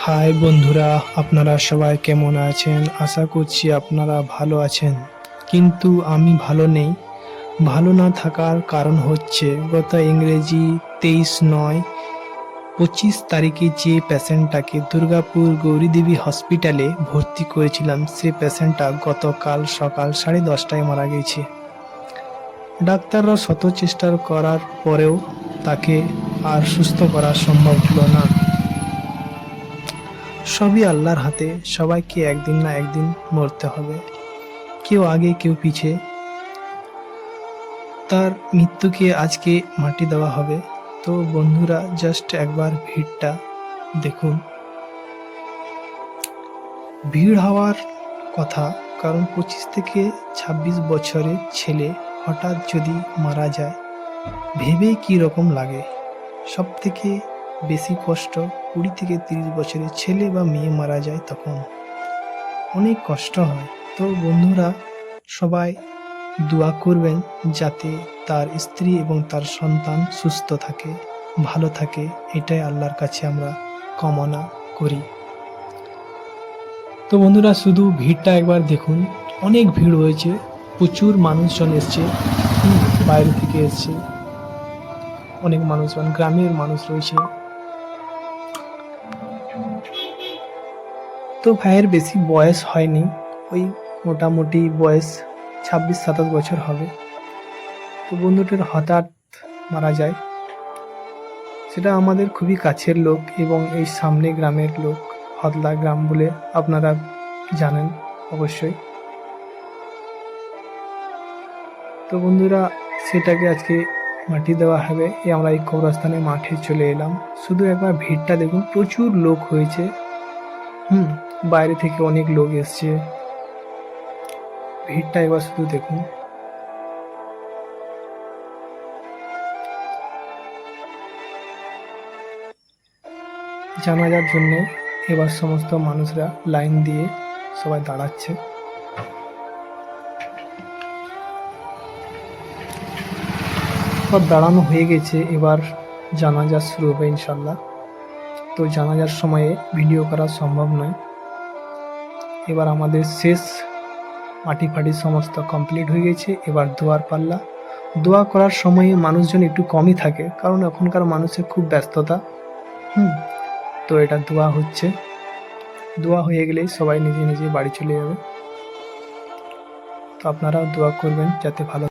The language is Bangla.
হাই বন্ধুরা, আপনারা সবাই কেমন আছেন? আশা করছি আপনারা ভালো আছেন। কিন্তু আমি ভালো নেই। ভালো না থাকার কারণ হচ্ছে গত ইংরেজি তেইশ নয়, পঁচিশ তারিখে যে পেশেন্টটাকে দুর্গাপুর গৌরীদেবী হসপিটালে ভর্তি করেছিলাম, সে পেশেন্টটা গতকাল সকাল সাড়ে দশটায় মারা গেছে। ডাক্তাররা শত চেষ্টা করার পরেও তাকে আর সুস্থ করা সম্ভব হলো না। সবই আল্লাহর হাতে, সবাইকে একদিন না একদিন মরতে হবে। কেউ আগে, কেউ পিছে। তার মৃত্যুকে আজকে মাটি দেওয়া হবে। তো বন্ধুরা জাস্ট একবার ভিড়টা দেখুন। ভিড় হওয়ার কথা, কারণ পঁচিশ থেকে ছাব্বিশ বছরের ছেলে হঠাৎ যদি মারা যায় ভেবে কি রকম লাগে? সব থেকে বেশি কষ্ট কুড়ি থেকে তিরিশ বছরের ছেলে বা মেয়ে মারা যায় তখন। অনেক কষ্ট হয়। তো বন্ধুরা, সবাই দোয়া করবেন যাতে তার স্ত্রী এবং তার সন্তান সুস্থ থাকে, ভালো থাকে। এটাই আল্লাহর কাছে আমরা কামনা করি। তো বন্ধুরা, শুধু ভিড়টা একবার দেখুন। অনেক ভিড় হয়েছে। প্রচুর মানুষজন এসছে। বাইরে থেকে এসছে। অনেক মানুষজন, গ্রামের মানুষ রয়েছে। তো ভাইয়ের বেশি বয়স হয়নি, ওই মোটামুটি বয়স ছাব্বিশ সাতাশ বছর হবে। তো বন্ধুটির হঠাৎ মারা যায়। সেটা আমাদের খুবই কাছের লোক এবং এই সামনে গ্রামের লোক, হদলা গ্রাম বলে আপনারা জানেন অবশ্যই। তো বন্ধুরা, সেটাকে আজকে মাটি দেওয়া হবে। এই আমরা এই কবরস্থানে মাঠে চলে এলাম। শুধু একবার ভিড়টা দেখুন, প্রচুর লোক হয়েছে। হুম, বাইরে থেকে অনেক লোক এসছে। ভিড়টা এবার শুধু দেখুন। জানাজার জন্য এবার সমস্ত মানুষরা লাইন দিয়ে সবাই দাঁড়াচ্ছে। সব দাঁড়ানো হয়ে গেছে, এবার জানাজা শুরু হবে ইনশাল্লাহ তো জানাজার সময়ে ভিডিও করা সম্ভব নয়। এবার আমাদের শেষ মাটি ফাটি সমস্ত কমপ্লিট হয়ে গেছে। এবার দোয়ার পাল্লা। দোয়া করার সময়ে মানুষজন একটু কমই থাকে, কারণ এখনকার মানুষের খুব ব্যস্ততা। হুম, তো এটা দোয়া হচ্ছে। দোয়া হয়ে গেলেই সবাই নিজে নিজে বাড়ি চলে যাবে। তো আপনারাও দোয়া করবেন যাতে ভালো